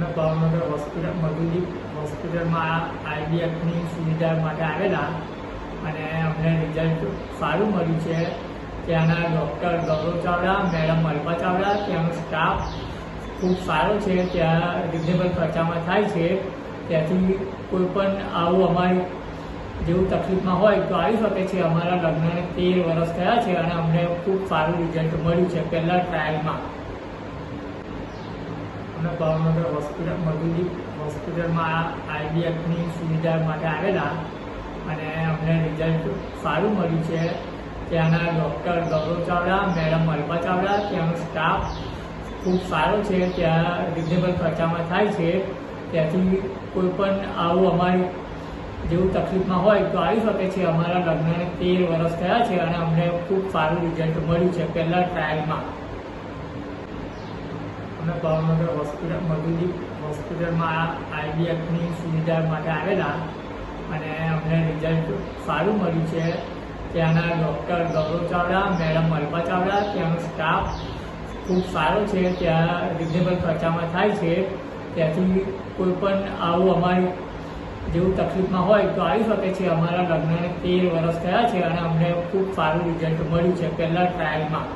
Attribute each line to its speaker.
Speaker 1: અમે ભાવનગર હોસ્પિટલ મધુદીપ હોસ્પિટલમાં આઈડીએફની સુવિધા માટે આવેલા અને અમને રિઝલ્ટ સારું મળ્યું છે. ત્યાંના ડૉક્ટર ગૌરવ ચાવડા મેડમ અલ્પા ચાવડા, ત્યાંનો સ્ટાફ ખૂબ સારો છે. ત્યાં રિઝનેબલ ખર્ચામાં થાય છે. ત્યાંથી કોઈ પણ આવું અમારી જેવું તકલીફમાં હોય તો આવી શકે છે. અમારા લગ્નને તેર વર્ષ થયા છે અને અમને ખૂબ સારું રિઝલ્ટ મળ્યું છે. પહેલાં ટ્રાયલમાં અમે ભાવનગર હોસ્પિટલ મધુજી હોસ્પિટલમાં આઈડીએફની સુવિધા માટે આવેલા અને અમને રિઝલ્ટ સારું મળ્યું છે. ત્યાંના ડૉક્ટર ગૌરવ ચાવડા મેડમ અલ્પા ચાવડા, ત્યાંનો સ્ટાફ ખૂબ સારો છે. ત્યાં રિઝનેબલ ખર્ચામાં થાય છે. ત્યાંથી કોઈ પણ આવું અમારી જેવું તકલીફમાં હોય તો આવી શકે છે. અમારા લગ્નને તેર વર્ષ થયા છે અને અમને ખૂબ સારું રિઝલ્ટ મળ્યું છે. પહેલાં ટ્રાયલમાં અમે ભાવનગર હોસ્પિટલ મધુદીપ હોસ્પિટલમાં આઈડીએફની સુવિધા માટે આવેલા અને અમને રિઝલ્ટ સારું મળ્યું છે. ત્યાંના ડૉક્ટર ગૌરવ ચાવડા મેડમ અલ્પા ચાવડા, ત્યાંનો સ્ટાફ ખૂબ સારો છે. ત્યાં રિઝનેબલ ખર્ચામાં થાય છે. ત્યાંથી કોઈ પણ આવું અમારી જેવું તકલીફમાં હોય તો આવી શકે છે. અમારા લગ્નને તેર વર્ષ થયા છે અને અમને ખૂબ સારું રિઝલ્ટ મળ્યું છે. પહેલાં ટ્રાયલમાં